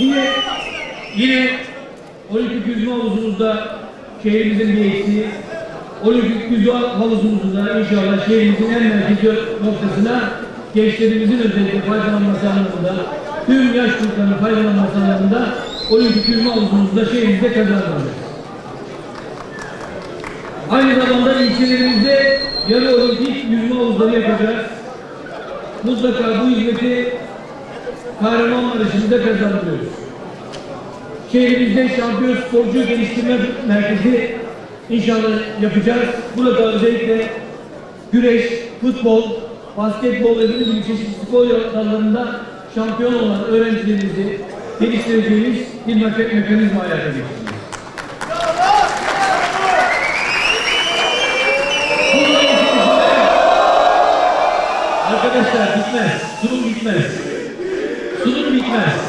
Yine yine olimpik yüzme havuzumuzda şehrimizin bir eksiği. Olimpik yüzme havuzumuzda inşallah şehrimizin en merkezi noktasına gençlerimizin özellikle faydalanması anlamında tüm yaş gruplarının faydalanması anlamında olimpik yüzme havuzumuzda şehrimizde kazandırılır. Aynı zamanda ilçelerimizde yarı olimpik yüzme havuzları yapacağız. Mutlaka bu hizmeti Kahramanmaraş'ımızda kazandırıyoruz. Şehrimizde şampiyon sporcu geliştirme merkezi inşallah yapacağız. Burada özellikle güreş, futbol, basketbol ve bir gibi çeşitli spor dallarında şampiyon olan öğrencilerimizi geliştireceğimiz bir mek- mekanizma hayata içerisinde Arkadaşlar bitmez. Sunum bitmez. Bitmez.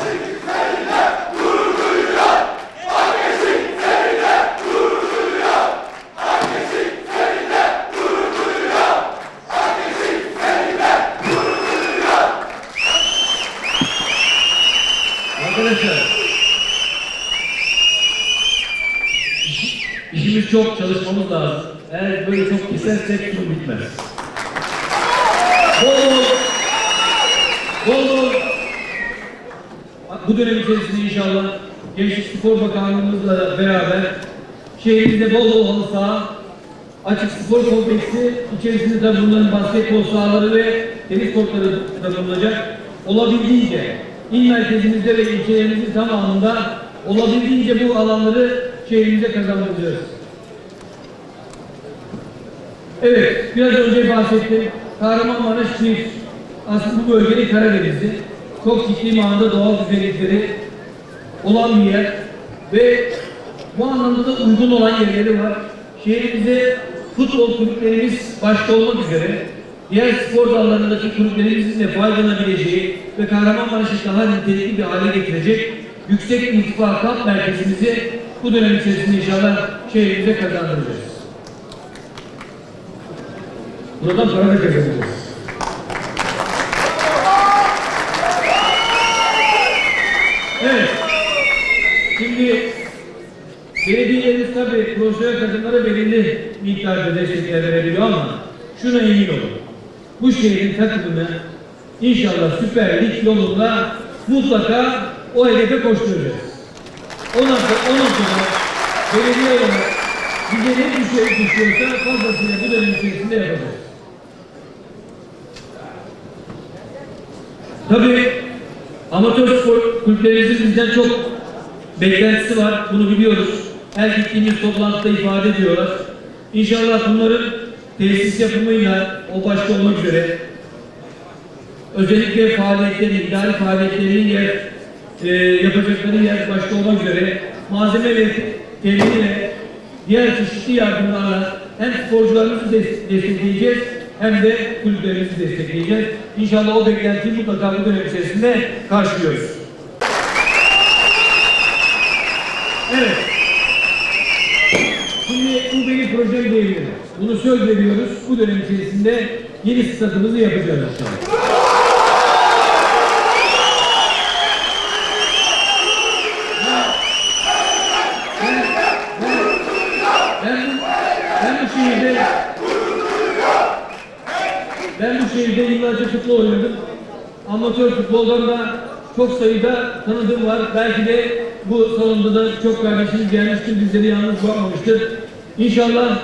Arkadaşlar işimiz çok çalışmamız lazım. Eğer böyle çok kesersek sunum bitmez. Bol bol bol bol bu dönem içerisinde inşallah Gençlik Spor Bakanlığımızla beraber şehrimizde bol bol halı saha, açık spor kompleksi içerisinde de bunların basketbol sahaları ve tenis kortları da bulunacak. Olabildiğince il merkezimizde ve ilçelerimizin tamamında olabildiğince bu alanları şehrimize kazandıracağız. Evet, biraz önce bahsettim. Kahramanmaraş bir aslında bu bölgenin Karadeniz'i. Çok ciddi manada doğal güzellikleri olan bir yer ve bu anlamda da uygun olan yerleri var. Şehrimizde futbol kulüplerimiz başta olmak üzere diğer spor dallarındaki kulüplerimizin de faydalanabileceği ve Kahramanmaraş'ı daha nitelikli bir hale getirecek yüksek irtifa kamp merkezimizi bu dönem içerisinde inşallah şehrimize kazandıracağız. Buradan para da kazanacağız. Evet. Şimdi belediyelerimiz tabii profesyonel kadınlara belirli miktarda destekler verebiliyor ama şuna emin olun. Bu şehrin takımını inşallah Süper Lig yolunda mutlaka o hedefe koşturacağız. Ondan sonra, ondan sonra belediye olarak bize ne düşüyor, düşüyorsa fazlasıyla bu dönem içerisinde yapacağız. Tabii amatör spor kulüplerimizin bizden çok beklentisi var. Bunu biliyoruz. Her gittiğimiz toplantıda ifade ediyorlar. İnşallah bunların tesis yapımıyla o başta olmak üzere özellikle faaliyetleri, idari faaliyetlerinin yer, e, yapacakları yer başta olmak üzere malzeme ve temin diğer çeşitli yardımlarla hem sporcularımızı des- destekleyeceğiz hem de kulüplerimizi destekleyeceğiz. İnşallah o beklentiyi mutlaka bu dönem içerisinde karşılıyoruz. Evet. Şimdi bu benim projem diyebilirim. Bunu söz veriyoruz. Bu dönem içerisinde yeni stadımızı yapacağız inşallah. Ben bu şehirde yıllarca futbol oynadım. Amatör futboldan da çok sayıda tanıdığım var. Belki de bu salonda da çok kardeşimiz gelmiştir, bizleri yalnız bırakmamıştır. İnşallah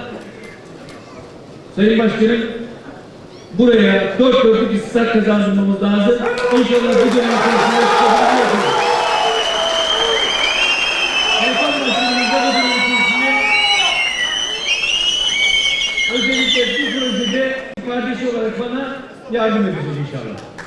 Sayın Başkanım buraya dört dörtlük stat kazandırmamız lazım. İnşallah bu dönem içerisinde stadımızı yapacağız. Özellikle bu projede kardeşi olarak bana yardım edecek inşallah.